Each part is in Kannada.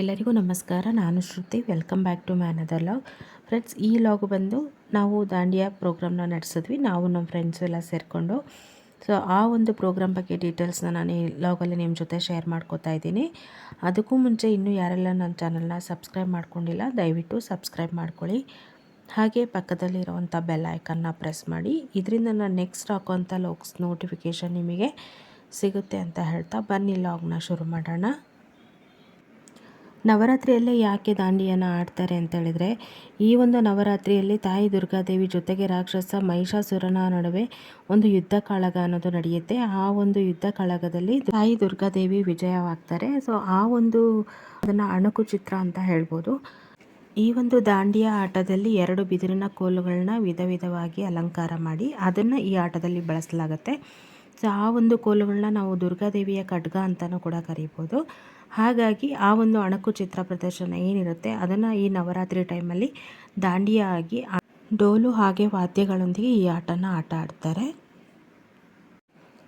ಎಲ್ಲರಿಗೂ ನಮಸ್ಕಾರ. ನಾನು Shruti. Welcome back to man other vlog friends ಈ ಲಾಗ್ ಬಂದು ನಾವು ದಾಂಡಿಯಾ ಪ್ರೋಗ್ರಾಮ್ನ ನಡೆಸಿದ್ವಿ. ನಾವು ನಮ್ಮ ಫ್ರೆಂಡ್ಸು ಎಲ್ಲ ಸೇರಿಕೊಂಡು. ಸೊ ಆ ಒಂದು ಪ್ರೋಗ್ರಾಮ್ ಬಗ್ಗೆ ಡೀಟೇಲ್ಸ್ನ ನಾನು ಈ ಲಾಗಲ್ಲಿ ನಿಮ್ಮ ಜೊತೆ ಶೇರ್ ಮಾಡ್ಕೋತಾ ಇದ್ದೀನಿ. ಅದಕ್ಕೂ ಮುಂಚೆ ಇನ್ನೂ ಯಾರೆಲ್ಲ ನನ್ನ ಚಾನಲ್ನ ಸಬ್ಸ್ಕ್ರೈಬ್ ಮಾಡ್ಕೊಂಡಿಲ್ಲ, ದಯವಿಟ್ಟು ಸಬ್ಸ್ಕ್ರೈಬ್ ಮಾಡ್ಕೊಳ್ಳಿ. ಹಾಗೆ ಪಕ್ಕದಲ್ಲಿರುವಂಥ ಬೆಲ್ ಐಕನ್ನ ಪ್ರೆಸ್ ಮಾಡಿ. ಇದರಿಂದ ನಾನು ನೆಕ್ಸ್ಟ್ ಹಾಕೋವಂಥ ಲಾಗ್ಸ್ ನೋಟಿಫಿಕೇಷನ್ ನಿಮಗೆ ಸಿಗುತ್ತೆ ಅಂತ ಹೇಳ್ತಾ ಬನ್ನಿ ಲಾಗ್ನ ಶುರು ಮಾಡೋಣ. ನವರಾತ್ರಿಯಲ್ಲೇ ಯಾಕೆ ದಾಂಡಿಯನ್ನು ಆಡ್ತಾರೆ ಅಂತೇಳಿದರೆ ಈ ಒಂದು ನವರಾತ್ರಿಯಲ್ಲಿ ತಾಯಿ ದುರ್ಗಾದೇವಿ ಜೊತೆಗೆ ರಾಕ್ಷಸ ಮಹಿಷಾಸುರನ ನಡುವೆ ಒಂದು ಯುದ್ಧ ಕಾಳಗ ಅನ್ನೋದು ನಡೆಯುತ್ತೆ. ಆ ಒಂದು ಯುದ್ಧ ಕಾಳಗದಲ್ಲಿ ತಾಯಿ ದುರ್ಗಾದೇವಿ ವಿಜಯವಾಗ್ತಾರೆ. ಸೊ ಆ ಒಂದು ಅದನ್ನು ಅಣುಕು ಚಿತ್ರ ಅಂತ ಹೇಳ್ಬೋದು. ಈ ಒಂದು ದಾಂಡಿಯ ಆಟದಲ್ಲಿ ಎರಡು ಬಿದಿರಿನ ಕೋಲುಗಳನ್ನ ವಿಧ ವಿಧವಾಗಿ ಅಲಂಕಾರ ಮಾಡಿ ಅದನ್ನು ಈ ಆಟದಲ್ಲಿ ಬಳಸಲಾಗುತ್ತೆ. ಸೊ ಆ ಒಂದು ಕೋಲುಗಳನ್ನ ನಾವು ದುರ್ಗಾದೇವಿಯ ಖಡ್ಗ ಅಂತಲೂ ಕೂಡ ಕರಿಬೋದು. ಹಾಗಾಗಿ ಆ ಒಂದು ಅಣಕು ಚಿತ್ರ ಪ್ರದರ್ಶನ ಏನಿರುತ್ತೆ, ಅದನ್ನು ಈ ನವರಾತ್ರಿ ಟೈಮಲ್ಲಿ ದಾಂಡಿಯಾ ಆಗಿ ಡೋಲು ಹಾಗೆ ವಾದ್ಯಗಳೊಂದಿಗೆ ಈ ಆಟನ ಆಟ ಆಡ್ತಾರೆ.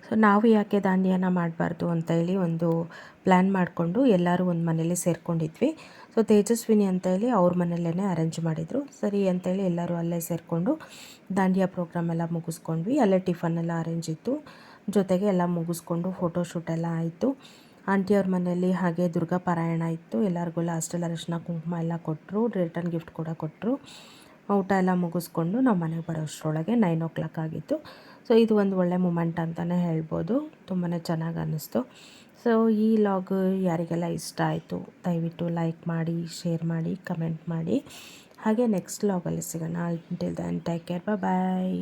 ಸೊ, ನಾವು ಯಾಕೆ ದಾಂಡಿಯನ್ನು ಮಾಡಬಾರ್ದು ಅಂತ ಹೇಳಿ ಒಂದು ಪ್ಲ್ಯಾನ್ ಮಾಡಿಕೊಂಡು ಎಲ್ಲರೂ ಒಂದು ಮನೇಲಿ ಸೇರ್ಕೊಂಡಿದ್ವಿ. ಸೊ, ತೇಜಸ್ವಿನಿ ಅಂತ ಹೇಳಿ ಅವ್ರ ಮನೆಯಲ್ಲೇ ಅರೇಂಜ್ ಮಾಡಿದರು. ಸರಿ ಅಂತ ಹೇಳಿ ಎಲ್ಲರೂ ಅಲ್ಲೇ ಸೇರಿಕೊಂಡು ದಾಂಡಿಯಾ ಪ್ರೋಗ್ರಾಮ್ ಎಲ್ಲ ಮುಗಿಸ್ಕೊಂಡ್ವಿ. ಅಲ್ಲೇ ಟಿಫನ್ ಎಲ್ಲ ಅರೇಂಜ್ ಇತ್ತು. ಜೊತೆಗೆ ಎಲ್ಲ ಮುಗಿಸ್ಕೊಂಡು ಫೋಟೋಶೂಟ್ ಎಲ್ಲ ಆಯಿತು. ಆಂಟಿಯವ್ರ ಮನೆಯಲ್ಲಿ ಹಾಗೆ ದುರ್ಗಾ ಪಾರಾಯಣ ಇತ್ತು. ಎಲ್ಲರಿಗೂ ಲಾಸ್ಟಲ್ಲಿ ಅರಿಶಿನ ಕುಂಕುಮ ಎಲ್ಲ ಕೊಟ್ಟರು ರಿಟರ್ನ್ ಗಿಫ್ಟ್ ಕೂಡ ಕೊಟ್ಟರು ಊಟ ಎಲ್ಲ ಮುಗಿಸ್ಕೊಂಡು ನಾವು ಮನೆಗೆ ಬರೋಷ್ಟರೊಳಗೆ ನೈನ್ ಓ ಕ್ಲಾಕ್ ಆಗಿತ್ತು. ಸೊ ಇದು ಒಂದು ಒಳ್ಳೆ ಮೂಮೆಂಟ್ ಅಂತಲೇ ಹೇಳ್ಬೋದು. ತುಂಬಾ ಚೆನ್ನಾಗಿ ಅನ್ನಿಸ್ತು ಸೊ ಈ ಲಾಗ್ ಯಾರಿಗೆಲ್ಲ ಇಷ್ಟ ಆಯಿತು, ದಯವಿಟ್ಟು ಲೈಕ್ ಮಾಡಿ ಶೇರ್ ಮಾಡಿ ಕಮೆಂಟ್ ಮಾಡಿ. ಹಾಗೆ ನೆಕ್ಸ್ಟ್ ಲಾಗಲ್ಲಿ ಸಿಗೋಣ. Until then take care bye